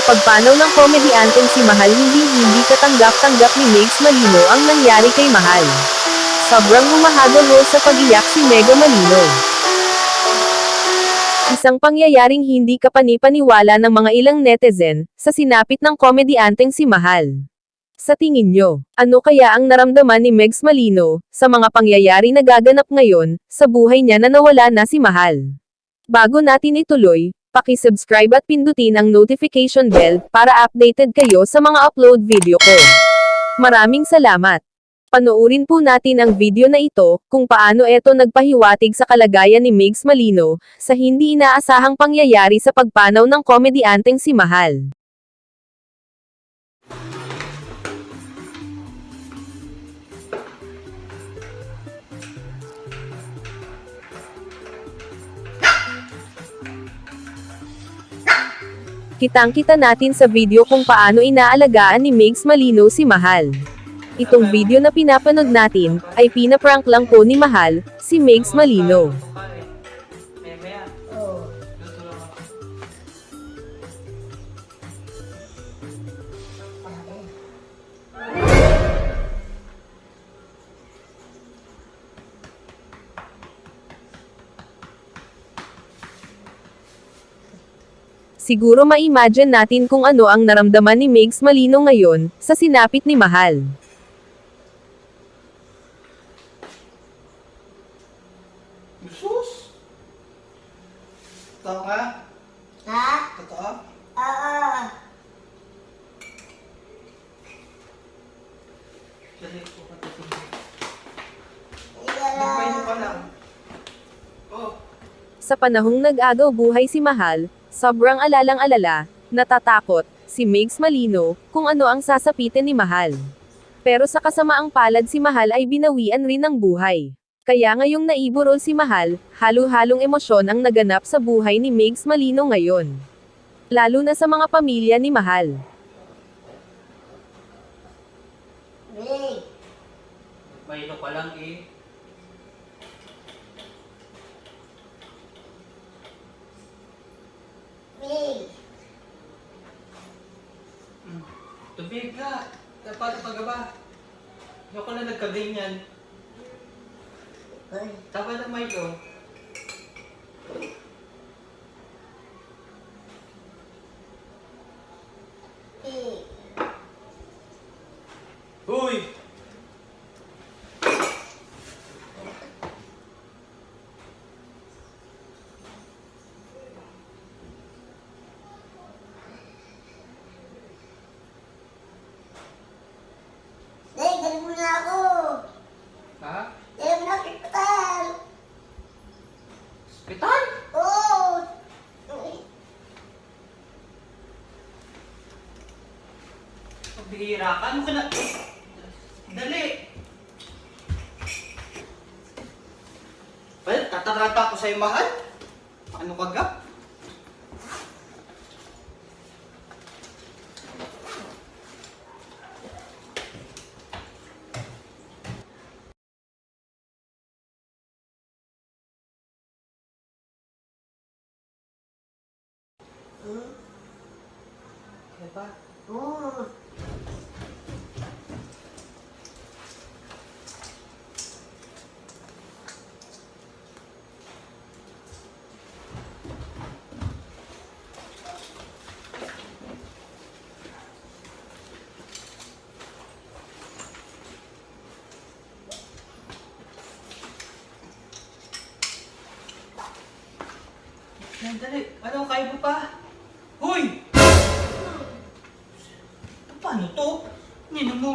sa pagpanaw ng komedyanteng si Mahal hindi hindi katanggap-tanggap ni Megs Malino ang nangyari kay Mahal. Sobrang humahagol sa pag-iyak si Mega Malino. Isang pangyayaring hindi kapanipaniwala ng mga ilang netizen, sa sinapit ng komedyanteng si Mahal. Sa tingin nyo, ano kaya ang naramdaman ni Megs Malino, sa mga pangyayari na gaganap ngayon, sa buhay niya na nawala na si Mahal? Bago natin ituloy, paki-subscribe at pindutin ang notification bell, para updated kayo sa mga upload video ko. Maraming salamat! Panoorin po natin ang video na ito, kung paano ito nagpahiwatig sa kalagayan ni Migs Malino, sa hindi inaasahang pangyayari sa pagpanaw ng komedyanteng si Mahal. Kitang-kita natin sa video kung paano inaalagaan ni Migs Malino si Mahal. Itong video na pinapanood natin, ay pinaprank lang po ni Mahal, si Migs Malino. Siguro ma-imagine natin kung ano ang naramdaman ni Migs Malino ngayon, sa sinapit ni Mahal. Jesus! Totoo ka? Ha? Totoo? Oo. Dali ko pa Nagpahinto ka lang. lang. Oh, Sa panahong nag-agaw buhay si Mahal, sobrang alalang-alala, natatakot, si Migs Malino, kung ano ang sasapitin ni Mahal. Pero sa kasamaang palad si Mahal ay binawian rin ng buhay. Kaya ngayong naiburol si Mahal, halo-halong emosyon ang naganap sa buhay ni Migs Malino ngayon. Lalo na sa mga pamilya ni Mahal. Big. mahilo ka lang eh. Tubig ka. Dapat pag ba? Ayoko na nagkaganyan. Uy. Dapat na Milo. Big. Uy! Big, dali mo na ako. Ha? Dali mo na ako sa hospital. Hospital? Oo. Uy. Pagbihira ka. Ano ka na? Dali! Well, tatarata ako sa'yo, mahal. Ano ka ga? Hmm? Diba? Oo. Yan, dali. Ano, kaya mo pa? Hoy! Paano to? Nino mo?